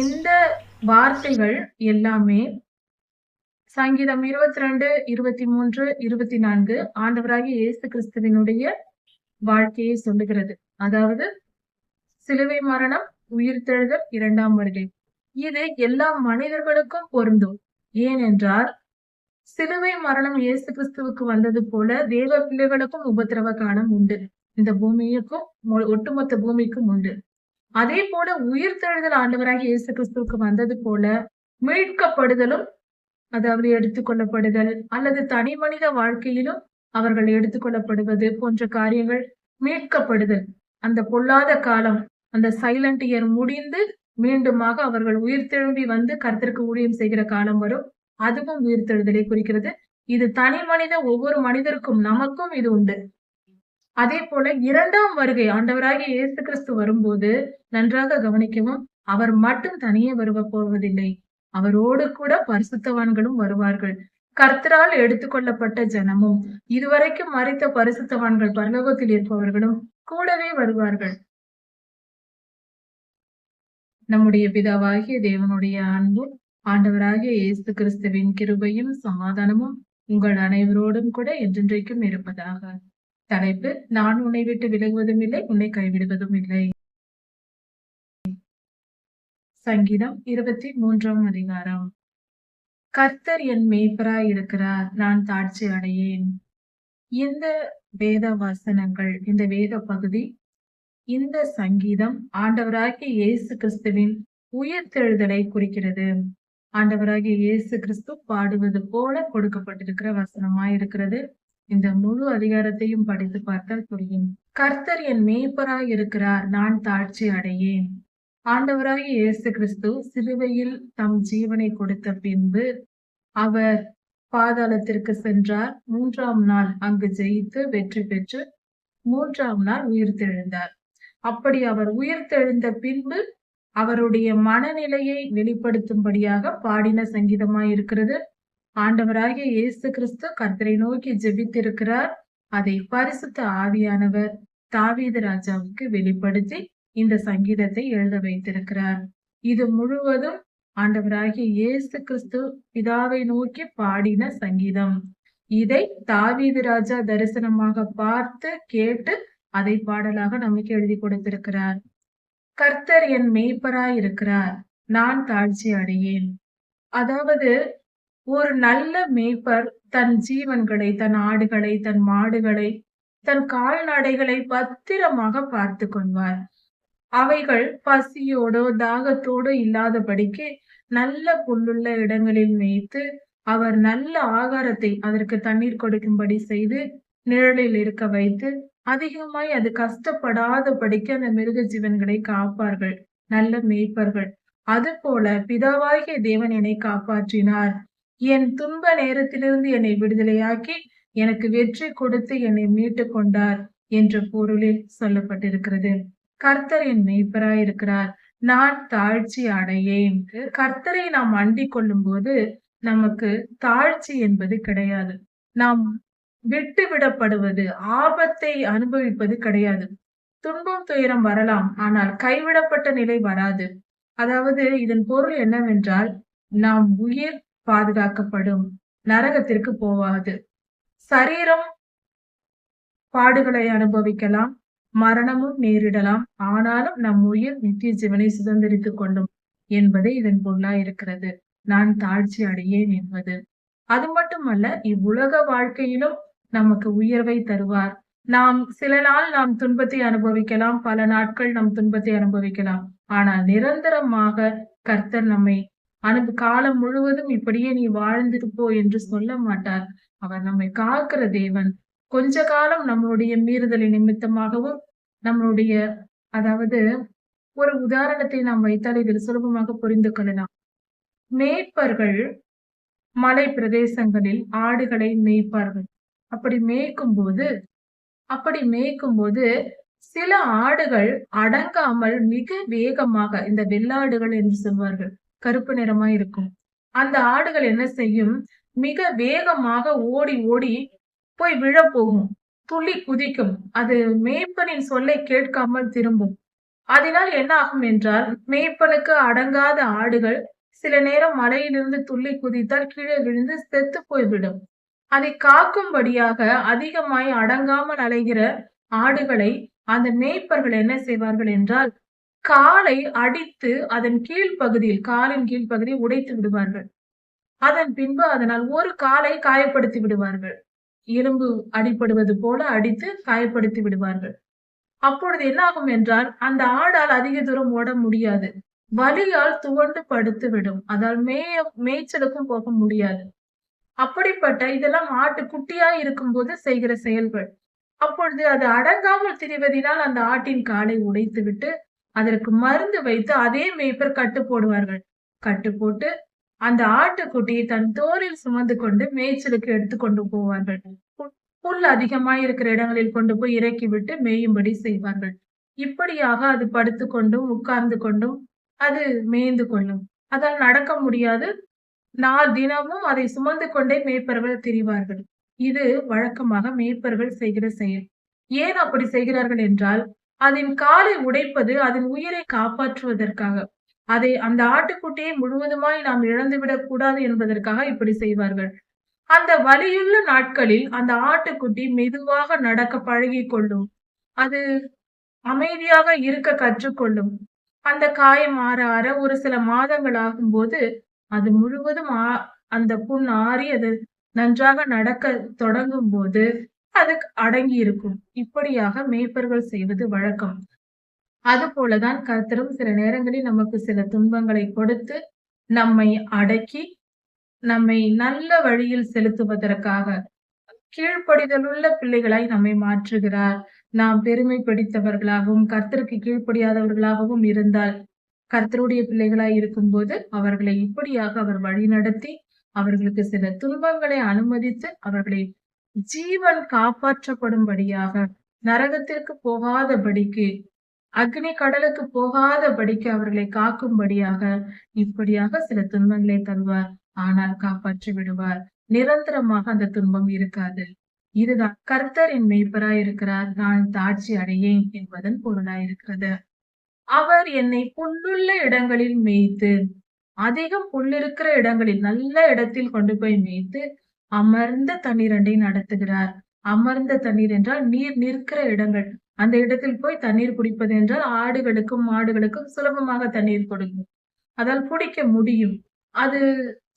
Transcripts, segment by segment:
இந்த வார்த்தைகள் எல்லாமே சங்கீதம் இருபத்தி ரெண்டு இருபத்தி மூன்று இருபத்தி நான்கு ஆண்டவராகிய இயேசு கிறிஸ்துவினுடைய வாழ்க்கையை சொல்லுகிறது. அதாவது சிலுவை மரணம் உயிர்த்தெழுதல் இரண்டாம் வருகை. இது எல்லா மனிதர்களுக்கும் பொருந்தும். ஏனென்றால் சிலுவை மரணம் இயேசு கிறிஸ்துவுக்கு வந்தது போல தேவ பிள்ளைகளுக்கும் உபத்திரவ காலம் உண்டு. இந்த பூமியுக்கும் ஒட்டுமொத்த பூமிக்கும் உண்டு. அதே போல உயிர்த்தெழுதல் ஆண்டவராகிய இயேசு கிறிஸ்துவுக்கு வந்தது போல மீட்கப்படுதலும் அதாவது எடுத்துக்கொள்ளப்படுதல் அல்லது தனி மனித வாழ்க்கையிலும் அவர்கள் எடுத்துக்கொள்ளப்படுவது போன்ற காரியங்கள் மீட்கப்படுதல். அந்த பொல்லாத காலம் அந்த சைலண்ட் இயர் முடிந்து மீண்டுமாக அவர்கள் உயிர் திரும்பி வந்து கருத்திற்கு ஊழியம் செய்கிற காலம் வரும். அதுவும் உயிர் தெழுதலை குறிக்கிறது. இது தனி மனித ஒவ்வொரு மனிதருக்கும் நமக்கும் இது உண்டு. அதே போல இரண்டாம் வருகை ஆண்டவராகிய இயேசு கிறிஸ்து வரும்போது நன்றாக கவனிக்கவும் அவர் மட்டும் தனியே வருவ போவதில்லை. அவரோடு கூட பரிசுத்தவான்களும் வருவார்கள். கர்த்தரால் எடுத்துக்கொள்ளப்பட்ட ஜனமும் இதுவரைக்கும் மறைத்த பரிசுத்தவான்கள் பரலோகத்தில் இருப்பவர்களும் கூடவே வருவார்கள். நம்முடைய பிதாவாகிய தேவனுடைய அன்பும் ஆண்டவராகிய இயேசு கிறிஸ்துவின் கிருபையும் சமாதானமும் உங்கள் அனைவரோடும் கூட என்றென்றைக்கும் இருப்பதாக. தலைப்பு நான் உன்னை விட்டு விலகுவதும் இல்லை உன்னை கைவிடுவதும் இல்லை. சங்கீதம் இருபத்தி மூன்றாம் அதிகாரம். கர்த்தர் என் மேய்ப்பராய் இருக்கிறார் நான் தாட்சி அடையேன். இந்த வேத வசனங்கள் இந்த வேத பகுதி இந்த சங்கீதம் ஆண்டவராகிய இயேசு கிறிஸ்துவின் உயிர்த்தெழுதலை குறிக்கிறது. ஆண்டவராகிய இயேசு கிறிஸ்து பாடுவது போல கொடுக்கப்பட்டிருக்கிற வசனமாய் இருக்கிறது. இந்த முழு அதிகாரத்தையும் படித்து பார்த்தால் புரியும். கர்த்தர் என் மேய்ப்பராய் இருக்கிறார் நான் தாழ்ச்சி அடையேன். ஆண்டவராகிய இயேசு கிறிஸ்து சிலுவையில் தம் ஜீவனை கொடுத்த பின்பு அவர் பாதாளத்திற்கு சென்றார். மூன்றாம் நாள் அங்கு ஜெயித்து வெற்றி பெற்று மூன்றாம் நாள் உயிர்த்தெழுந்தார். அப்படி அவர் உயிர்த்தெழுந்த பின்பு அவருடைய மனநிலையை வெளிப்படுத்தும்படியாக பாடின சங்கீதமாய் இருக்கிறது ஆண்டவராகிய இயேசு கிறிஸ்து கர்த்தரை நோக்கி ஜெபித்திருக்கிறார். அதை பரிசுத்த ஆவியானவர் தாவீது ராஜாவுக்கு வெளிப்படுத்தி இந்த சங்கீதத்தை எழுத வைத்திருக்கிறார். இது முழுவதும் ஆண்டவராகிய இயேசு கிறிஸ்து பிதாவை நோக்கி பாடின சங்கீதம். இதை தாவீது ராஜா தரிசனமாக பார்த்து கேட்டு அதை பாடலாக நமக்கு எழுதி கொடுத்திருக்கிறார். கர்த்தர் என் மெய்ப்பராய் இருக்கிறார் நான் தாழ்ச்சி அடையேன். அதாவது ஒரு நல்ல மேய்ப்பர் தன் ஜீவன்களை தன் ஆடுகளை தன் மாடுகளை தன் கால்நடைகளை பத்திரமாக பார்த்து கொள்வார். அவைகள் பசியோடோ தாகத்தோடோ இல்லாதபடிக்கு நல்ல புல்லுள்ள இடங்களில் மேய்த்து அவர் நல்ல ஆகாரத்தை அதற்கு தண்ணீர் கொடுக்கும்படி செய்து நிழலில் இருக்க வைத்து அதிகமாய் அது கஷ்டப்படாதபடிக்கு அந்த மிருக ஜீவன்களை காப்பார்கள். நல்ல மேய்ப்பர்கள் அதுபோல பிதாவாகிய தேவன் என்னை காப்பாற்றினார். என் துன்ப நேரத்திலிருந்து என்னை விடுதலையாக்கி எனக்கு வெற்றி கொடுத்து என்னை மீட்டு கொண்டார் என்ற பொருளில் சொல்லப்பட்டிருக்கிறது. கர்த்தர் என் மெய்ப்பராயிருக்கிறார். நான் தாழ்ச்சி அடையேன். கர்த்தரை நாம் அண்டிக் கொள்ளும் போது நமக்கு தாழ்ச்சி என்பது கிடையாது. நாம் விட்டுவிடப்படுவது ஆபத்தை அனுபவிப்பது கிடையாது. துன்பம் துயரம் வரலாம் ஆனால் கைவிடப்பட்ட நிலை வராது. அதாவது இதன் பொருள் என்னவென்றால் நாம் உயிர் பாதுகாக்கப்படும். நரகத்திற்கு போவாது. சரீரம் பாடுகளை அனுபவிக்கலாம். மரணமும் நேரிடலாம். ஆனாலும் நம் உயிர் நித்திய ஜீவனை சுதந்திரித்துக் கொள்ளும் என்பதே இதன் பொருளாய் இருக்கிறது. நான் தாழ்ச்சி அடையேன் என்பது. அது மட்டுமல்ல இவ்வுலக வாழ்க்கையிலும் நமக்கு உயர்வை தருவார். நாம் சில நாள் நாம் துன்பத்தை அனுபவிக்கலாம். பல நாட்கள் நம் துன்பத்தை அனுபவிக்கலாம். ஆனால் நிரந்தரமாக கர்த்தர் நம்மை அனுப காலம் முழுவதும் இப்படியே நீ வாழ்ந்திருப்போ என்று சொல்ல மாட்டார். அவர் நம்மை காக்கிற தேவன். கொஞ்ச காலம் நம்மளுடைய மீறுதலின் நிமித்தமாகவும் நம்மளுடைய அதாவது ஒரு உதாரணத்தை நாம் வைத்தால் இதில் சுலபமாக புரிந்து கொள்ளலாம். மேய்ப்பர்கள் மலை பிரதேசங்களில் ஆடுகளை மேய்ப்பார்கள். அப்படி மேய்க்கும் போது அப்படி மேய்க்கும் போது சில ஆடுகள் அடங்காமல் மிக வேகமாக இந்த வெள்ளாடுகள் என்று சொல்வார்கள். கருப்பு நிறமா இருக்கும். அந்த ஆடுகள் என்ன செய்யும்? மிக வேகமாக ஓடி ஓடி போய் விழப்போகும். போகும் துள்ளி குதிக்கும். அது மேய்ப்பனின் சொல்லை கேட்காமல் திரும்பும். அதனால் என்ன ஆகும் என்றால் மேய்ப்பனுக்கு அடங்காத ஆடுகள் சில நேரம் மேய்ப்பனுக்கு அடங்காத ஆடுகள் சில நேரம் மலையிலிருந்து துள்ளி குதித்தால் கீழே விழுந்து செத்து போய்விடும் அதை காக்கும்படியாக அதிகமாய் அடங்காமல் அலைகிற ஆடுகளை அந்த மேய்ப்பர்கள் என்ன செய்வார்கள் என்றால் காலை அடித்து அதன் கீழ்ப்பகுதியில் காலின் கீழ்ப்பகுதியை உடைத்து விடுவார்கள். அதன் பின்பு அதனால் ஒரு காலை காயப்படுத்தி விடுவார்கள். இரும்பு அடிப்படுவது போல அடித்து காயப்படுத்தி விடுவார்கள். அப்பொழுது என்ன ஆகும் என்றால் அந்த ஆடால் அதிக தூரம் ஓட முடியாது. வலியால் துவண்டு படுத்து விடும். அதால் மேய மேய்ச்சலுக்கும் போக முடியாது. அப்படிப்பட்ட இதெல்லாம் ஆட்டு குட்டியா இருக்கும்போது செய்கிற செயல்கள். அப்பொழுது அது அடங்காமல் திரிவதினால் அந்த ஆட்டின் காலை உடைத்து விட்டு அதற்கு மருந்து வைத்து அதே மேய்ப்பர் கட்டு போடுவார்கள். கட்டு போட்டு அந்த ஆட்டுக்குட்டியை தன் தோளில் சுமந்து கொண்டு மேய்ச்சலுக்கு எடுத்து கொண்டு போவார்கள். புல் அதிகமாய் இருக்கிற இடங்களில் கொண்டு போய் இறக்கி விட்டு மேயும்படி செய்வார்கள். இப்படியாக அது படுத்து கொண்டும் உட்கார்ந்து கொண்டும் அது மேய்ந்து கொள்ளும். அதால் நடக்க முடியாது. நான் தினமும் அதை சுமந்து கொண்டே மேய்ப்பர்கள் திரிவார்கள். இது வழக்கமாக மேய்ப்பர்கள் செய்கிற செயல். ஏன் அப்படி செய்கிறார்கள் என்றால் அதன் காலை உடைப்பது அதன் உயிரை காப்பாற்றுவதற்காக. அதை அந்த ஆட்டுக்குட்டியை முழுவதுமாய் நாம் இழந்துவிடக் கூடாது என்பதற்காக இப்படி செய்வார்கள். அந்த வலியுள்ள நாட்களில் அந்த ஆட்டுக்குட்டி மெதுவாக நடக்க பழகி கொள்ளும். அது அமைதியாக இருக்க கற்றுக்கொள்ளும். அந்த காயம் ஆற ஆற ஒரு சில மாதங்கள் ஆகும்போது அது முழுவதும் அந்த புண் ஆறி அது நன்றாக நடக்க தொடங்கும் போது அது அடங்கி இருக்கும். இப்படியாக மேய்ப்பர்கள் செய்வது வழக்கம். அது போலதான் கர்த்தரும் சில நேரங்களில் நமக்கு சில துன்பங்களை கொடுத்து நம்மை அடக்கி நம்மை நல்ல வழியில் செலுத்துவதற்காக கீழ்ப்படிதலுள்ள பிள்ளைகளாய் நம்மை மாற்றுகிறார். நாம் பெருமை பிடித்தவர்களாகவும் கர்த்தருக்கு கீழ்ப்படியாதவர்களாகவும் இருந்தால் கர்த்தருடைய பிள்ளைகளாய் இருக்கும்போது அவர்களை இப்படியாக அவர் வழி நடத்தி அவர்களுக்கு சில துன்பங்களை அனுமதித்து அவர்களை ஜீவன் காப்பாற்றப்படும்படியாக நரகத்திற்கு போகாதபடிக்கு அக்னி கடலுக்கு போகாதபடிக்கு அவர்களை காக்கும்படியாக இப்படியாக சில துன்பங்களை தருவார். ஆனால் காப்பாற்றி விடுவார். நிரந்தரமாக அந்த துன்பம் இருக்காது. இதுதான் கர்த்தரின் மெய்ப்பராய் இருக்கிறார் நான் தாட்சி அடையேன் என்பதன் பொருளாயிருக்கிறது. அவர் என்னை புல்லுள்ள இடங்களில் மேய்த்து அதிகம் புல்லிருக்கிற இடங்களில் நல்ல இடத்தில் கொண்டு போய் மேய்த்து அமர்ந்த தண்ணீரண்டை நடத்துகிறார். அமர்ந்த தண்ணீர் என்றால் நீர் நிற்கிற இடங்கள். அந்த இடத்தில் போய் தண்ணீர் குடிப்பது என்றால் ஆடுகளுக்கும் மாடுகளுக்கும் சுலபமாக தண்ணீர் கொடுக்கும் அதால் குடிக்க முடியும். அது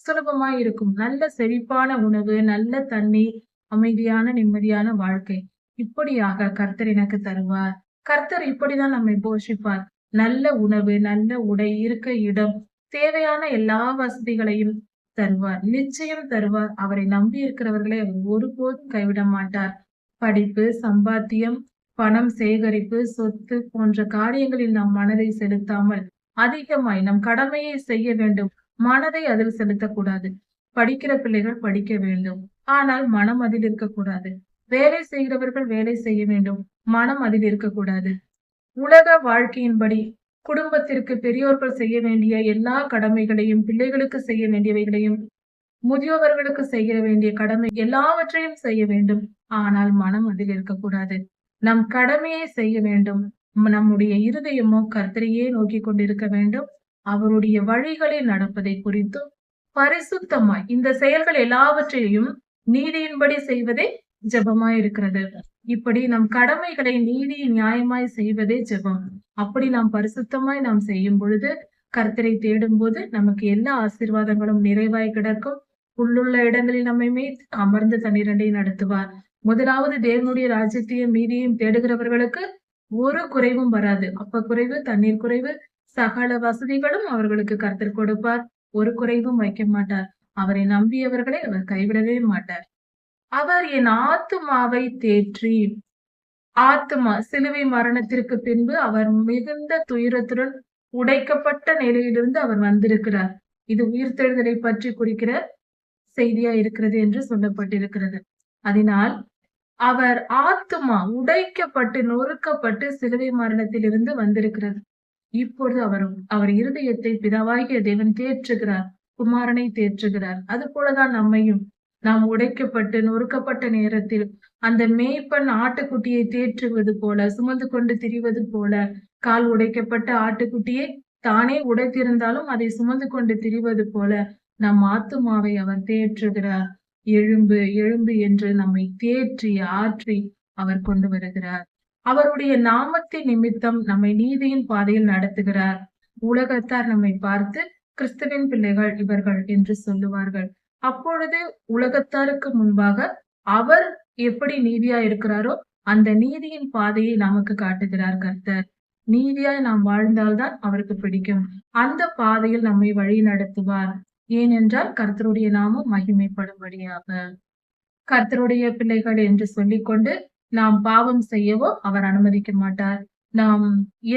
சுலபமாய் இருக்கும். நல்ல செழிப்பான உணவு நல்ல தண்ணீர் அமைதியான நிம்மதியான வாழ்க்கை. இப்படியாக கர்த்தர் எனக்கு தருவார். கர்த்தர் இப்படிதான் நம்மை போஷிப்பார். நல்ல உணவு நல்ல உடை இருக்க இடம் தேவையான எல்லா வசதிகளையும் தருவார். நிச்சயம் தருவார். அவரை நம்பி இருக்கிறவர்களை அவர் ஒருபோதும் கைவிட மாட்டார். படிப்பு சம்பாத்தியம் பணம் சேகரிப்பு சொத்து போன்ற காரியங்களில் நம் மனதை செலுத்தாமல் அதிகமாய் நம் கடமையை செய்ய வேண்டும். மனதை அதில் செலுத்தக்கூடாது. படிக்கிற பிள்ளைகள் படிக்க வேண்டும். ஆனால் மனம் அதில் இருக்கக்கூடாது. வேலை செய்கிறவர்கள் வேலை செய்ய வேண்டும். மனம் அதில் இருக்கக்கூடாது. உலக வாழ்க்கையின்படி குடும்பத்திற்கு பெரியோர்கள் செய்ய வேண்டிய எல்லா கடமைகளையும் பிள்ளைகளுக்கு செய்ய வேண்டியவைகளையும் முதியோவர்களுக்கு செய்ய வேண்டிய கடமை எல்லாவற்றையும் செய்ய வேண்டும். ஆனால் மனம் அதில் இருக்கக்கூடாது. நம் கடமையை செய்ய வேண்டும். நம்முடைய இருதயமோ கர்த்தரையே நோக்கி கொண்டிருக்க வேண்டும். அவருடைய வழிகளில் நடப்பதை குறித்து பரிசுத்தமாய் இந்த செயல்கள் எல்லாவற்றையும் நீதியின்படி செய்வதே ஜபமாய் இருக்கிறது இப்படி நம் கடமைகளை நீதி நியாயமாய் செய்வதே ஜெபம். அப்படி நாம் பரிசுத்தமாய் நாம் செய்யும் பொழுது கர்த்தரை தேடும் போது நமக்கு எல்லா ஆசீர்வாதங்களும் நிறைவாய் கிடக்கும். உள்ளுள்ள இடங்களில் நம்மை மீது அமர்ந்து தண்ணீரண்டை நடத்துவார். முதலாவது தேவனுடைய ராஜ்யத்தையும் மீதியும் தேடுகிறவர்களுக்கு ஒரு குறைவும் வராது. அப்ப குறைவு தண்ணீர் குறைவு சகல வசதிகளும் அவர்களுக்கு கருத்தர் கொடுப்பார். ஒரு குறைவும் வைக்க மாட்டார். அவரை நம்பியவர்களை அவர் கைவிடவே மாட்டார். அவர் என் ஆத்துமாவை தேற்றி ஆத்துமா சிலுவை மரணத்திற்கு பின்பு அவர் மிகுந்த துயரத்துடன் உடைக்கப்பட்ட நிலையிலிருந்து அவர் வந்திருக்கிறார். இது உயிர்த்தெழுதலை பற்றி குறிக்கிற செய்தியா இருக்கிறது என்று சொல்லப்பட்டிருக்கிறது. அதனால் அவர் ஆத்துமா உடைக்கப்பட்டு நொறுக்கப்பட்டு சிலுவை மரணத்திலிருந்து வந்திருக்கிறது. இப்பொழுது அவர் அவர் இருதயத்தை பிதாவாகிய தேவன் தேற்றுகிறார் குமாரனை தேற்றுகிறார். அது போலதான் நம்மையும் நாம் உடைக்கப்பட்டு நொறுக்கப்பட்ட நேரத்தில் அந்த மேய்ப்பன் ஆட்டுக்குட்டியை தேற்றுவது போல சுமந்து கொண்டு திரிவது போல கால் உடைக்கப்பட்ட ஆட்டுக்குட்டியை தானே உடைத்திருந்தாலும் அதை சுமந்து கொண்டு திரிவது போல நம் ஆத்துமாவை அவர் தேற்றுகிறார். எழும்பு எழும்பு என்று நம்மை தேற்றி ஆற்றி அவர் கொண்டு வருகிறார். அவருடைய நாமத்தின் நிமித்தம் நம்மை நீதியின் பாதையில் நடத்துகிறார். உலகத்தார் நம்மை பார்த்து கிறிஸ்துவின் பிள்ளைகள் இவர்கள் என்று சொல்லுவார்கள். அப்பொழுது உலகத்தாருக்கு முன்பாக அவர் எப்படி நீதியா இருக்கிறாரோ அந்த நீதியின் பாதையை நமக்கு காட்டுகிறார் கர்த்தர். நீதியாய் நாம் வாழ்ந்தால்தான் அவருக்கு பிடிக்கும். அந்த பாதையில் நம்மை வழி நடத்துவார். ஏனென்றால் கர்த்தருடைய நாமம் மகிமைப்படும்படியாக. கர்த்தருடைய பிள்ளைகள் என்று சொல்லிக்கொண்டு நாம் பாவம் செய்யவோ அவர் அனுமதிக்க மாட்டார். நாம்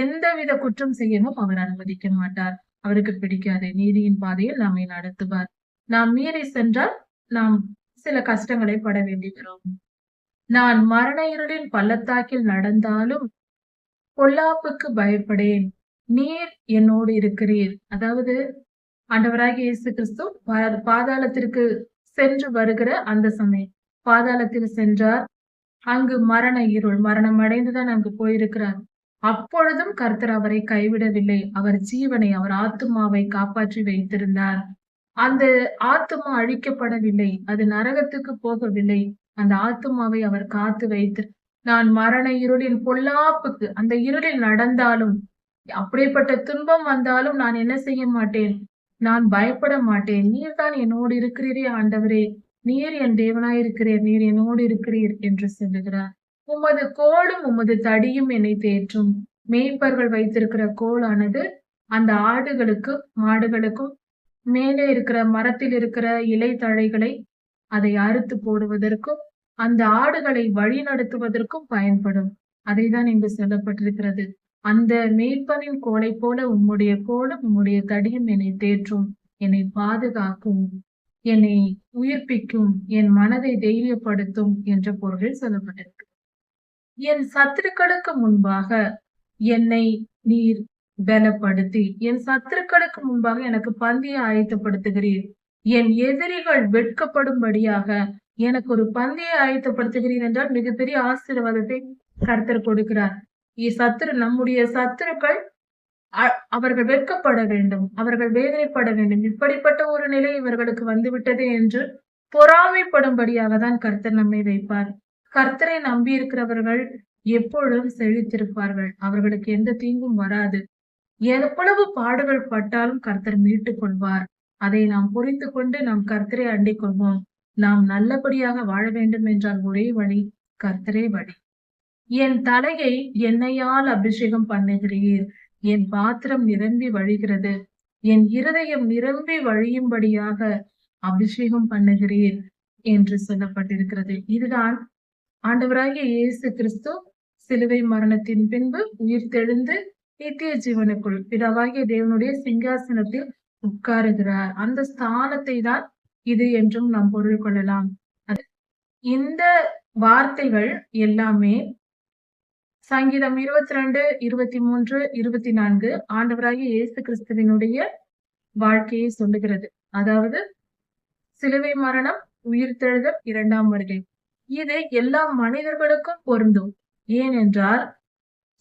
எந்தவித குற்றம் செய்யவும் அவர் அனுமதிக்க மாட்டார். அவருக்கு பிடிக்காது. நீதியின் பாதையில் நம்மை நடத்துவார். நாம் மீறி சென்றால் நாம் சில கஷ்டங்களை பட வேண்டி வரும் நான் மரண இருளின் பள்ளத்தாக்கில் நடந்தாலும் பொல்லாப்புக்கு பயப்படேன். நீர் என்னோடு இருக்கிறீர். அதாவது ஆண்டவராகிய இயேசு கிறிஸ்து பா- பாதாளத்திற்கு சென்று வருகிற அந்த சமயம். பாதாளத்தில் சென்றார். அங்கு மரண இருள் மரணம் அடைந்துதான் அங்கு போயிருக்கிறார். அப்பொழுதும் கர்த்தர் அவரை கைவிடவில்லை. அவர் ஜீவனை அவர் ஆத்துமாவை காப்பாற்றி வைத்திருந்தார். அந்த ஆத்துமா அழிக்கப்படவில்லை அது நரகத்துக்கு போகவில்லை. அந்த ஆத்துமாவை அவர் காத்து வைத்து நான் மரண இருளின் பொல்லாப்புக்கு அந்த இருளில் நடந்தாலும் அப்படிப்பட்ட துன்பம் வந்தாலும் நான் என்ன செய்ய மாட்டேன்? நான் பயப்பட மாட்டேன். நீர் தான் என்னோடு இருக்கிறீரே ஆண்டவரே. நீர் என் தேவனாயிருக்கிறீர் நீர் என்னோடு இருக்கிறீர் என்று சொல்லுகிறார். உமது கோலும் உமது தடியும் என்னை தேற்றும். மேய்ப்பர்கள் வைத்திருக்கிற கோலானது அந்த ஆடுகளுக்கும் மாடுகளுக்கும் மேலே இருக்கிற மரத்தில் இருக்கிற இலை தழைகளை அதை அறுத்து போடுவதற்கும் அந்த ஆடுகளை வழி நடத்துவதற்கும் பயன்படும். அதைதான் இங்கு சொல்லப்பட்டிருக்கிறது. அந்த மேய்ப்பனின் கோலை போல உம்முடைய கோலும் உம்முடைய தடியும் என்னை தேற்றும் என்னை பாதுகாக்கும் என்னை உயிர்ப்பிக்கும் என் மனதை தைரியப்படுத்தும் என்ற பொருளில் சொல்லப்பட்டிருக்கு. என் சத்துருக்களுக்கு முன்பாக என்னை நீர் பலப்படுத்தி என் சத்துருக்களுக்கு முன்பாக எனக்கு பந்தியை ஆயத்தப்படுத்துகிறீர். என் எதிரிகள் வெட்கப்படும்படியாக எனக்கு ஒரு பந்தியை ஆயத்தப்படுத்துகிறீர் என்றால் மிகப்பெரிய ஆசீர்வாதத்தை கர்த்தர் கொடுக்கிறார். சத்துரு நம்முடைய சத்துருக்கள் அவர்கள் வெட்கப்பட வேண்டும். அவர்கள் வேதனைப்பட வேண்டும். இப்படிப்பட்ட ஒரு நிலை இவர்களுக்கு வந்துவிட்டது என்று பொறாமைப்படும்படியாக தான் கர்த்தர் நம்மை வைப்பார். கர்த்தரை நம்பி இருக்கிறவர்கள் எப்பொழுதும் செழித்திருப்பார்கள். அவர்களுக்கு எந்த தீங்கும் வராது. எவ்வளவு பாடுகள் பட்டாலும் கர்த்தர் மீட்டுக் கொள்வார். அதை நாம் புரிந்து கொண்டு நாம் கர்த்தரை அண்டிக் கொள்வோம். நாம் நல்லபடியாக வாழ வேண்டும் என்றால் ஒரே வழி கர்த்தரே வழி. என் தலையை எண்ணெயால் அபிஷேகம் பண்ணுகிறீர். என் பாத்திரம் நிரம்பி வழிகிறது. என் இருதயம் நிரம்பி வழியும்படியாக அபிஷேகம் பண்ணுகிறீர் என்று சொல்லப்பட்டிருக்கிறது. இதுதான் ஆண்டவராகிய இயேசு கிறிஸ்து சிலுவை மரணத்தின் பின்பு உயிர் தெழுந்து நித்திய ஜீவனுக்குள். பிதாவாகிய தேவனுடைய சிங்காசனத்தில் உட்காருகிறார். அந்த ஸ்தானத்தை தான் இது என்றும் நாம் பொருள் கொள்ளலாம். அது- இந்த வார்த்தைகள் எல்லாமே சங்கீதம் இருபத்தி ரெண்டு இருபத்தி மூன்று இருபத்தி நான்கு ஆண்டவராகிய இயேசு கிறிஸ்துவினுடைய வாழ்க்கையை சொல்லுகிறது. அதாவது சிலுவை மரணம் உயிர்த்தெழுதல் இரண்டாம் வருகை. இது எல்லா மனிதர்களுக்கும் பொருந்தும். ஏனென்றால்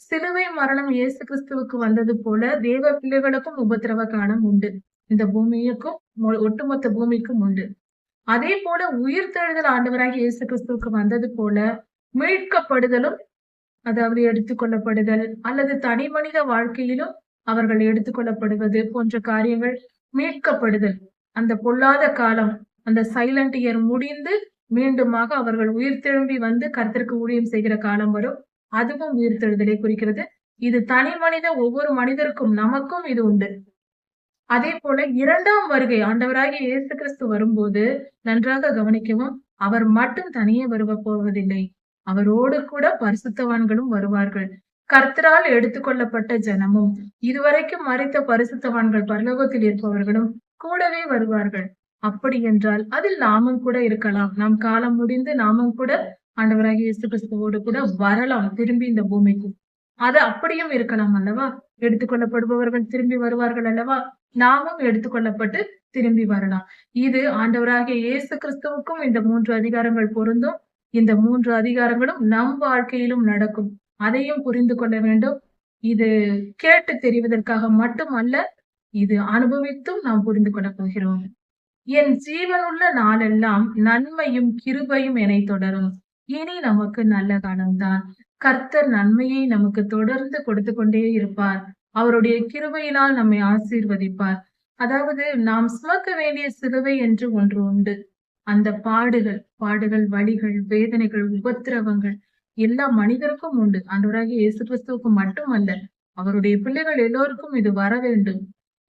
சிலுவை மரணம் இயேசு கிறிஸ்துவுக்கு வந்தது போல தேவ பிள்ளைகளுக்கும் உபத்திரவ காலம் உண்டு. இந்த பூமியுக்கும் ஒட்டுமொத்த பூமிக்கும் உண்டு. அதே போல உயிர் தெழுதல் ஆண்டவராக இயேசு கிறிஸ்துவுக்கு வந்தது போல மீட்கப்படுதலும் அதாவது எடுத்துக்கொள்ளப்படுதல் அல்லது தனி மனித வாழ்க்கையிலும் அவர்கள் எடுத்துக்கொள்ளப்படுவது போன்ற காரியங்கள் மீட்கப்படுதல். அந்த பொல்லாத காலம் அந்த சைலண்ட் இயர் முடிந்து மீண்டுமாக அவர்கள் உயிர் திரும்பி வந்து கர்த்தருக்கு ஊழியம் செய்கிற காலம் வரும். அதுவும் உயிர்த்தெழுதலை குறிக்கிறது. இது தனி மனித ஒவ்வொரு மனிதருக்கும் நமக்கும் இது உண்டு. அதே போல இரண்டாம் வருகை ஆண்டவராகிய இயேசு கிறிஸ்து வரும்போது நன்றாக கவனிக்கவும் அவர் மட்டும் தனியே வருவ போவதில்லை. அவரோடு கூட பரிசுத்தவான்களும் வருவார்கள். கர்த்தரால் எடுத்துக்கொள்ளப்பட்ட ஜனமும் இதுவரைக்கும் மறைத்த பரிசுத்தவான்கள் பரலோகத்தில் இருப்பவர்களும் கூடவே வருவார்கள். அப்படி என்றால் அதில் நாமும் கூட இருக்கலாம். நம் காலம் முடிந்து நாமும் கூட ஆண்டவராக இயேசு கிறிஸ்துவோடு கூட வரலாம். திரும்பி இந்த பூமிக்கு. அது அப்படியும் இருக்கலாம் அல்லவா? எடுத்துக்கொள்ளப்படுபவர்கள் திரும்பி வருவார்கள் அல்லவா? நாமும் எடுத்துக்கொள்ளப்பட்டு திரும்பி வரலாம். இது ஆண்டவராகிய இயேசு கிறிஸ்துவுக்கும் இந்த மூன்று அதிகாரங்கள் பொருந்தும். இந்த மூன்று அதிகாரங்களும் நம் வாழ்க்கையிலும் நடக்கும். அதையும் புரிந்து கொள்ள வேண்டும். இது கேட்டு தெரிவதற்காக மட்டுமல்ல இது அனுபவித்தும் நாம் புரிந்து கொள்ள போகிறோம். என் ஜீவனுள்ள நாளெல்லாம் நன்மையும் கிருபையும் என்னை தொடரும். இனி நமக்கு நல்ல காலம்தான் கர்த்தர் நன்மையை நமக்கு தொடர்ந்து கொடுத்து கொண்டே இருப்பார். அவருடைய கிருபையினால் நம்மை ஆசீர்வதிப்பார். அதாவது நாம் சுமக்க வேண்டிய சிலுவை என்று ஒன்று உண்டு. அந்த பாடுகள் பாடுகள் வலிகள் வேதனைகள் உபத்திரவங்கள் எல்லா மனிதருக்கும் உண்டு. ஆண்டவராகிய இயேசு கிறிஸ்துவுக்கு மட்டுமல்ல அவருடைய பிள்ளைகள் எல்லோருக்கும் இது வர வேண்டும்.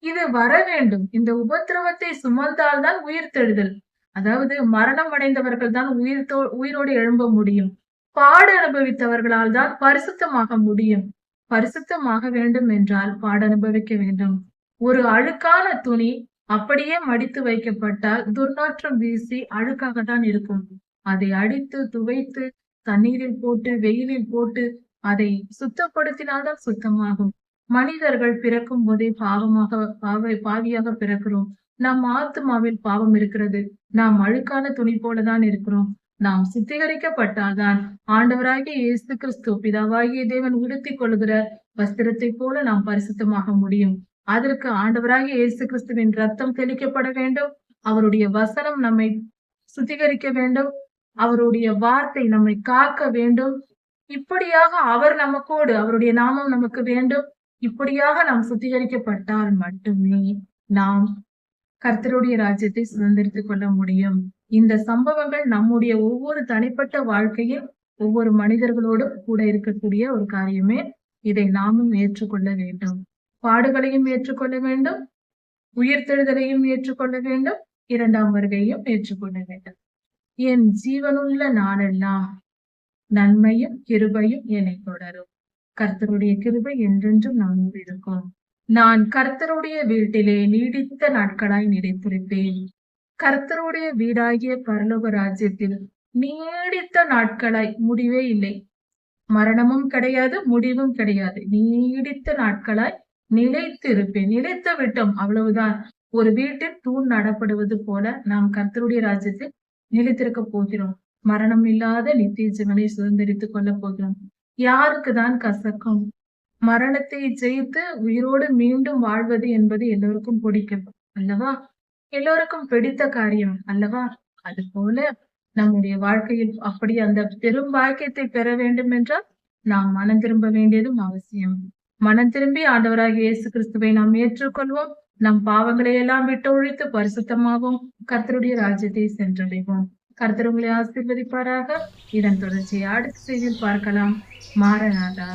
இது வர வேண்டும். இந்த உபத்திரவத்தை சுமந்தால்தான் உயிர் தெழுதல். அதாவது மரணம் அடைந்தவர்கள் தான் உயிர் உயிரோடு எழும்ப முடியும். பாடு அனுபவித்தவர்களால் தான் பரிசுத்தமாக முடியும். பரிசுத்தமாக வேண்டும் என்றால் பாடு அனுபவிக்க வேண்டும். ஒரு அழுக்கான துணி அப்படியே மடித்து வைக்கப்பட்டால் துர்நாற்றம் வீசி அழுக்காக தான் இருக்கும். அதை அடித்து துவைத்து தண்ணீரில் போட்டு வெயிலில் போட்டு அதை சுத்தப்படுத்தினால்தான் சுத்தமாகும். மனிதர்கள் பிறக்கும் போதே பாவமாக பாவை பாவியாக பிறக்கிறோம். நம் ஆத்மாவில் பாவம் இருக்கிறது. நாம் அழுக்கான துணி போலதான் இருக்கிறோம். நாம் சுத்திகரிக்கப்பட்டால்தான் ஆண்டவராகிய இயேசு கிறிஸ்து பிதாவாகிய தேவன் உடுத்திக் கொள்கிற வஸ்திரத்தை போல நாம் பரிசுத்தமாக முடியும். அதற்கு ஆண்டவராகிய இயேசு கிறிஸ்துவின் ரத்தம் தெளிக்கப்பட வேண்டும். அவருடைய வசனம் நம்மை சுத்திகரிக்க வேண்டும். அவருடைய வார்த்தை நம்மை காக்க வேண்டும். இப்படியாக அவர் நமக்கோடு அவருடைய நாமம் நமக்கு வேண்டும். இப்படியாக நாம் சுத்திகரிக்கப்பட்டால் மட்டுமே நாம் கர்த்தருடைய ராஜ்யத்தை சுதந்திரித்துக் கொள்ள முடியும். இந்த சம்பவங்கள் நம்முடைய ஒவ்வொரு தனிப்பட்ட வாழ்க்கையில் ஒவ்வொரு மனிதர்களோடும் கூட இருக்கக்கூடிய ஒரு காரியமே இதை நாமும் ஏற்றுக்கொள்ள வேண்டும். பாடுகளையும் ஏற்றுக்கொள்ள வேண்டும். உயிர்த்தெழுதலையும் ஏற்றுக்கொள்ள வேண்டும். இரண்டாம் வருகையும் ஏற்றுக்கொள்ள வேண்டும். என் ஜீவனுள்ள நாளெல்லாம் நன்மையும் கிருபையும் என்னை தொடரும். கர்த்தருடைய கிருபை என்றென்றும் நாம் இருக்கும். நான் கர்த்தருடைய வீட்டிலே நீடித்த நாட்களாய் நிலைத்திருப்பேன். கர்த்தருடைய வீடாகிய பரலோக ராஜ்யத்தில் நீடித்த நாட்களாய் முடிவே இல்லை. மரணமும் கிடையாது முடிவும் கிடையாது. நீடித்த நாட்களாய் நிலைத்து இருப்பேன் நிலைத்து விட்டோம் அவ்வளவுதான். ஒரு வீட்டில் தூண் நடப்படுவது போல நாம் கர்த்தருடைய ராஜ்யத்தில் நிலைத்திருக்க போகிறோம். மரணம் இல்லாத நித்திய ஜீவனை சுதந்திரித்துக் கொள்ள போகிறோம். யாருக்கு தான் கசக்கும்? மரணத்தை ஜெயித்து உயிரோடு மீண்டும் வாழ்வது என்பது எல்லோருக்கும் பிடிக்கும் அல்லவா? எல்லோருக்கும் பிடித்த காரியம் அல்லவா? அது போல நம்முடைய வாழ்க்கையில் அப்படி அந்த பெரும் வாக்கியத்தை பெற வேண்டும் என்றால் நாம் மனம் திரும்ப வேண்டியதும் அவசியம். மனம் திரும்பி ஆண்டவராக இயேசு கிறிஸ்துவை நாம் ஏற்றுக்கொள்வோம். நம் பாவங்களை எல்லாம் விட்டு ஒழித்து பரிசுத்தமாகவும் கர்த்தருடைய ராஜ்யத்தை சென்றடைவோம். கர்த்தர் உங்களை ஆசீர்வதிப்பாராக. இதன் தொடர்ச்சியை அடுத்த செய்தியில் பார்க்கலாம். மாறனாதா